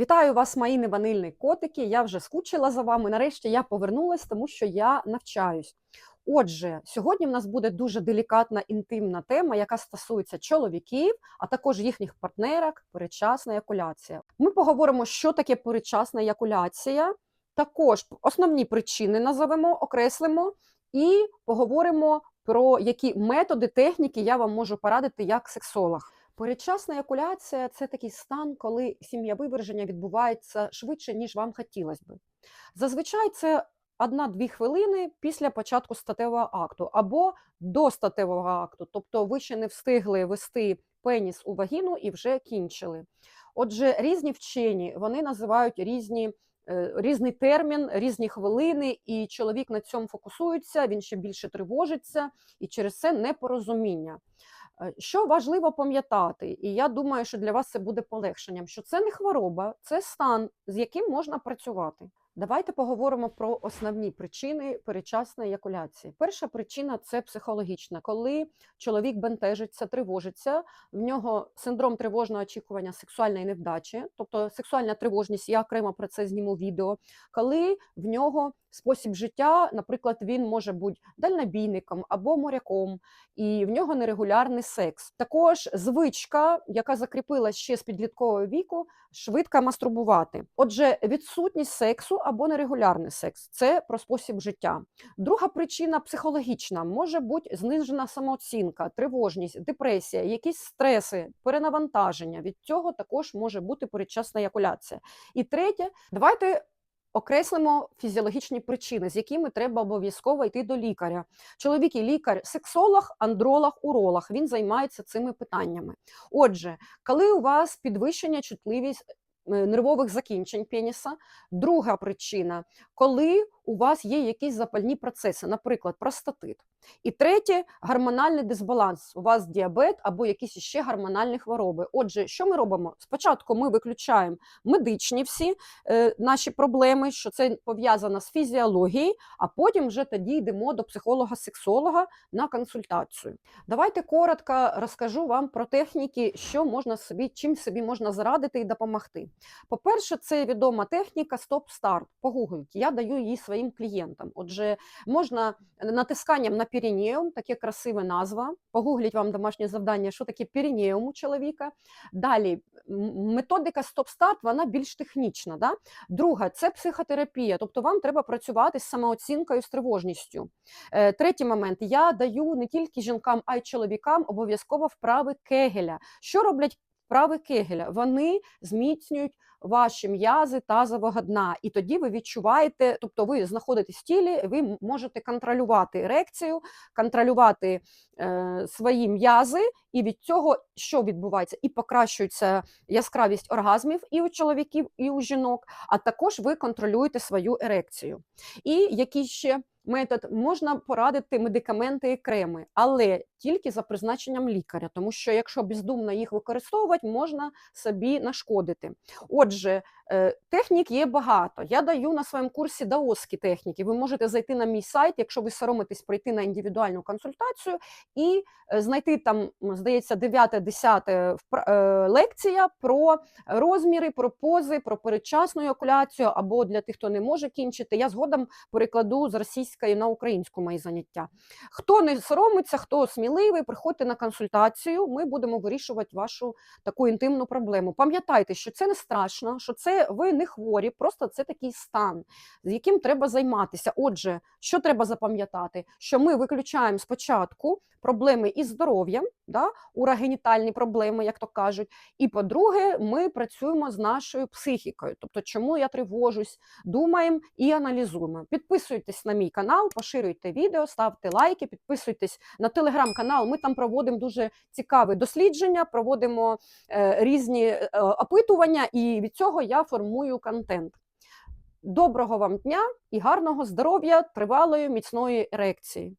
Вітаю вас, мої неванильні котики. Я вже скучила за вами. Нарешті я повернулась, тому що я навчаюсь. Отже, сьогодні в нас буде дуже делікатна інтимна тема, яка стосується чоловіків, а також їхніх партнерок передчасна еякуляція. Ми поговоримо, що таке передчасна еякуляція, також основні причини назовемо, окреслимо і поговоримо про які методи, техніки я вам можу порадити як сексолог. Передчасна еякуляція це такий стан, коли сім'я виверження відбувається швидше, ніж вам хотілося би. Зазвичай це одна-дві хвилини після початку статевого акту або до статевого акту, тобто ви ще не встигли вести пеніс у вагіну і вже кінчили. Отже, різні вчені вони називають різні. е, Різний термін, різні хвилини, і чоловік на цьому фокусується, він ще більше тривожиться, і через це непорозуміння. Е, Що важливо пам'ятати, і я думаю, що для вас це буде полегшенням, що це не хвороба, це стан, з яким можна працювати. Давайте поговоримо про основні причини передчасної еякуляції. Перша причина це психологічна, коли чоловік бентежиться, тривожиться, в нього синдром тривожного очікування сексуальної невдачі, тобто сексуальна тривожність, я окремо про це зніму відео, коли в нього спосіб життя, наприклад, він може бути дальнобійником або моряком, і в нього нерегулярний секс. Також звичка, яка закріпилась ще з підліткового віку, швидко мастурбувати. Отже, відсутність сексу або нерегулярний секс це про спосіб життя. Друга причина психологічна може бути знижена самооцінка, тривожність, депресія, якісь стреси, перенавантаження. Від цього також може бути передчасна еякуляція. І третє, давайте. Окреслимо фізіологічні причини, з якими треба обов'язково йти до лікаря. Чоловік і лікар, сексолог, андролог, уролог. Він займається цими питаннями. Отже, коли у вас підвищення чутливість нервових закінчень пеніса, друга причина, коли у вас є якісь запальні процеси, наприклад, простатит. І третє гормональний дисбаланс. У вас діабет або якісь ще гормональні хвороби. Отже, що ми робимо? Спочатку ми виключаємо медичні всі е, наші проблеми, що це пов'язано з фізіологією, а потім вже тоді йдемо до психолога-сексолога на консультацію. Давайте коротко розкажу вам про техніки, що можна собі, чим собі можна зарадити і допомогти. По-перше, це відома техніка стоп-старт. Погугліть, я даю її своїм клієнтам. Отже, можна натисканням на перінеум, таке красива назва. Погугліть вам домашнє завдання, що таке перінеум у чоловіка. Далі методика стоп-старт, вона більш технічна. Да? Друга це психотерапія, тобто вам треба працювати з самооцінкою, з тривожністю. Е, Третій момент: я даю не тільки жінкам, а й чоловікам обов'язково вправи кегеля. Що роблять вправи кегеля? Вони зміцнюють ваші м'язи тазового дна, і тоді ви відчуваєте, тобто ви знаходитесь в тілі, ви можете контролювати ерекцію, контролювати е, свої м'язи, і від цього що відбувається? І покращується яскравість оргазмів і у чоловіків, і у жінок, а також ви контролюєте свою ерекцію. І який ще метод можна порадити медикаменти і креми, але тільки за призначенням лікаря, тому що якщо бездумно їх використовувати, можна собі нашкодити. Отже, е, технік є багато. Я даю на своєму курсі даоскі техніки. Ви можете зайти на мій сайт, якщо ви соромитесь прийти на індивідуальну консультацію і е, знайти там, здається, 9-10 лекція про розміри, про пози, про передчасну еякуляцію або для тих, хто не може кінчити. Я згодом перекладу з російської на українську мої заняття. Хто не соромиться, хто сміливий, приходьте на консультацію. Ми будемо вирішувати вашу таку інтимну проблему. Пам'ятайте, що це не страшно, що це ви не хворі, просто це такий стан, з яким треба займатися. Отже, що треба запам'ятати? Що ми виключаємо спочатку проблеми із здоров'ям, да, урогенітальні проблеми, як то кажуть. І по-друге, ми працюємо з нашою психікою. Тобто, чому я тривожусь, думаємо і аналізуємо. Підписуйтесь на мій канал, поширюйте відео, ставте лайки, підписуйтесь на телеграм-канал. Ми там проводимо дуже цікаві дослідження, проводимо е, різні е, опитування, і від цього я формую контент. Доброго вам дня і гарного здоров'я, тривалої міцної ерекції.